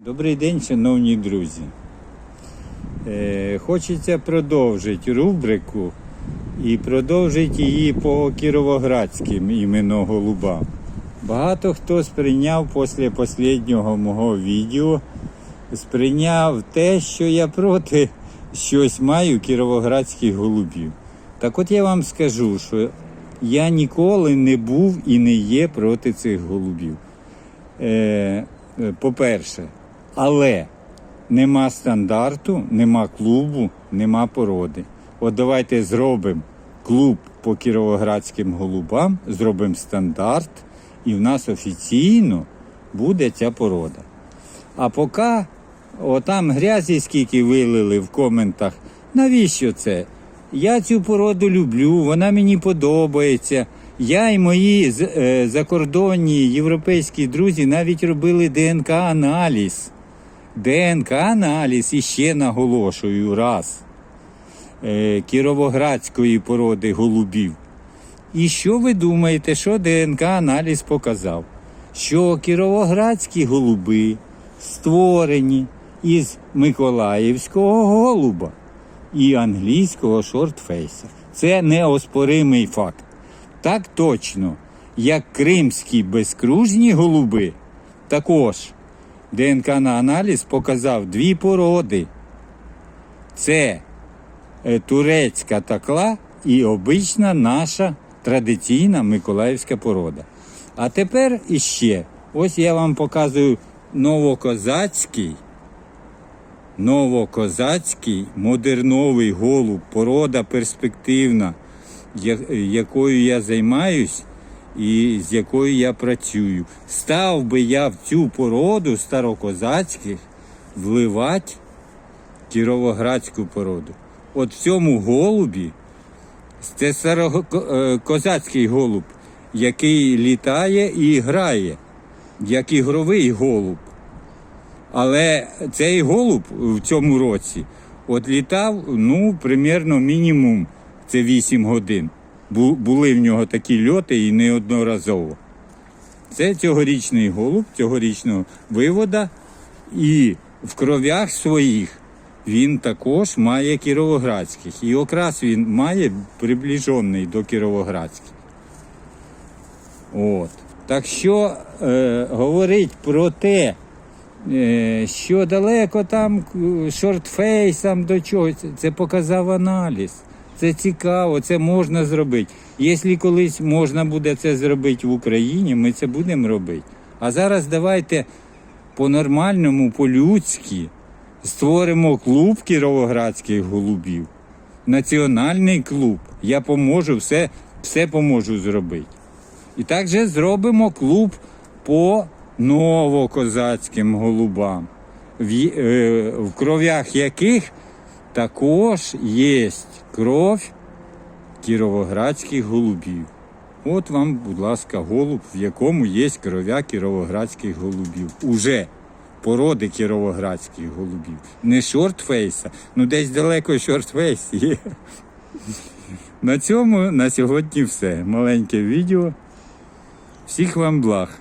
Добрий день, шановні друзі. Е, хочеться продовжити рубрику і продовжити її по кіровоградським іменно голубам. Багато хто сприйняв після останнього мого відео, сприйняв те, що я проти щось маю кіровоградських голубів. Так от я вам скажу, що я ніколи не був і не є проти цих голубів. Е, е, по-перше, але нема стандарту, нема клубу, нема породи. От давайте зробимо клуб по кіровоградським голубам, зробимо стандарт, і в нас офіційно буде ця порода. А поки отам грязі скільки вилили в коментах, навіщо це? Я цю породу люблю, вона мені подобається. Я і мої е, закордонні європейські друзі навіть робили ДНК-аналіз. ДНК-аналіз і ще наголошую раз. Е, кіровоградської породи голубів. І що ви думаєте, що ДНК-аналіз показав? Що кіровоградські голуби створені із Миколаївського голуба і англійського шортфейса. Це неоспоримий факт. Так точно, як кримські безкружні голуби, також ДНК-аналіз показав дві породи. Це е, турецька такла і обична наша традиційна миколаївська порода. А тепер іще. Ось я вам показую новокозацький, новокозацький модерновий голуб, порода перспективна, якою я займаюсь і з якою я працюю. Став би я в цю породу старокозацьких вливати кіровоградську породу. От в цьому голубі це старокозацький голуб, який літає і грає, як ігровий голуб. Але цей голуб в цьому році от літав, ну, примерно мінімум це 8 годин. Бу- Були в нього такі льоти і неодноразово. Це цьогорічний голуб, цьогорічного вивода, і в кров'ях своїх він також має кіровоградських. І окрас він має приближений до кіровоградських. От. Так що е, говорить про те, е, що далеко там е, шортфейсам до чогось, це показав аналіз. Це цікаво, це можна зробити. Якщо колись можна буде це зробити в Україні, ми це будемо робити. А зараз давайте по-нормальному, по-людськи створимо клуб кіровоградських голубів. Національний клуб. Я поможу, все, все поможу зробити. І також зробимо клуб по новокозацьким голубам, в, е, в кров'ях яких також є кров кіровоградських голубів. От вам, будь ласка, голуб, в якому є кров'я кіровоградських голубів. Уже породи кіровоградських голубів. Не шортфейса, ну десь далеко шортфейс є. На цьому на сьогодні все. Маленьке відео. Всіх вам благ.